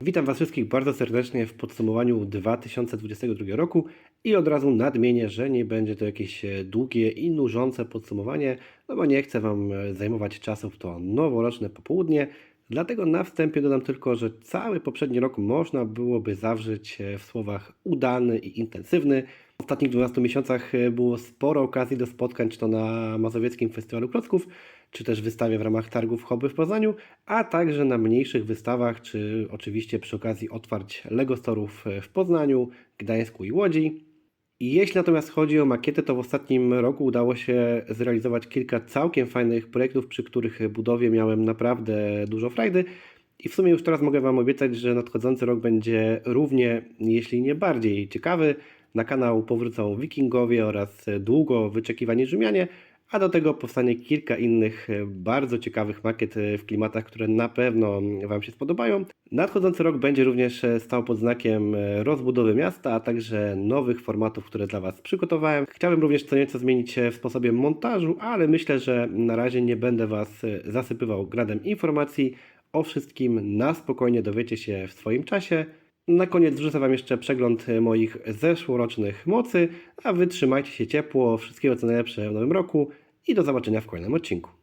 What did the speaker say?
Witam Was wszystkich bardzo serdecznie w podsumowaniu 2022 roku i od razu nadmienię, że nie będzie to jakieś e, długie i nużące podsumowanie, no bo nie chcę Wam e, zajmować czasu w to noworoczne popołudnie. Dlatego na wstępie dodam tylko, że cały poprzedni rok można byłoby zawrzeć e, w słowach udany i intensywny. W ostatnich 12 miesiącach było sporo okazji do spotkań, czy to na Mazowieckim Festiwalu Klocków, czy też wystawie w ramach targów Hobby w Poznaniu, a także na mniejszych wystawach, czy oczywiście przy okazji otwarć Lego Storów w Poznaniu, Gdańsku i Łodzi. I jeśli natomiast chodzi o makietę, to w ostatnim roku udało się zrealizować kilka całkiem fajnych projektów, przy których budowie miałem naprawdę dużo frajdy. I w sumie już teraz mogę Wam obiecać, że nadchodzący rok będzie równie, jeśli nie bardziej ciekawy. Na kanał powrócą Wikingowie oraz długo wyczekiwani Rzymianie, a do tego powstanie kilka innych e, bardzo ciekawych makiet e, w klimatach, które na pewno Wam się spodobają. Nadchodzący rok będzie również e, stał pod znakiem rozbudowy miasta, a także nowych formatów, które dla Was przygotowałem. Chciałbym również co nieco zmienić w sposobie montażu, ale myślę, że na razie nie będę Was zasypywał gradem informacji. O wszystkim na spokojnie dowiecie się w swoim czasie. Na koniec wrzucę Wam jeszcze przegląd e, moich zeszłorocznych mocy, a Wy trzymajcie się ciepło, wszystkiego co najlepsze w nowym roku i do zobaczenia w kolejnym odcinku.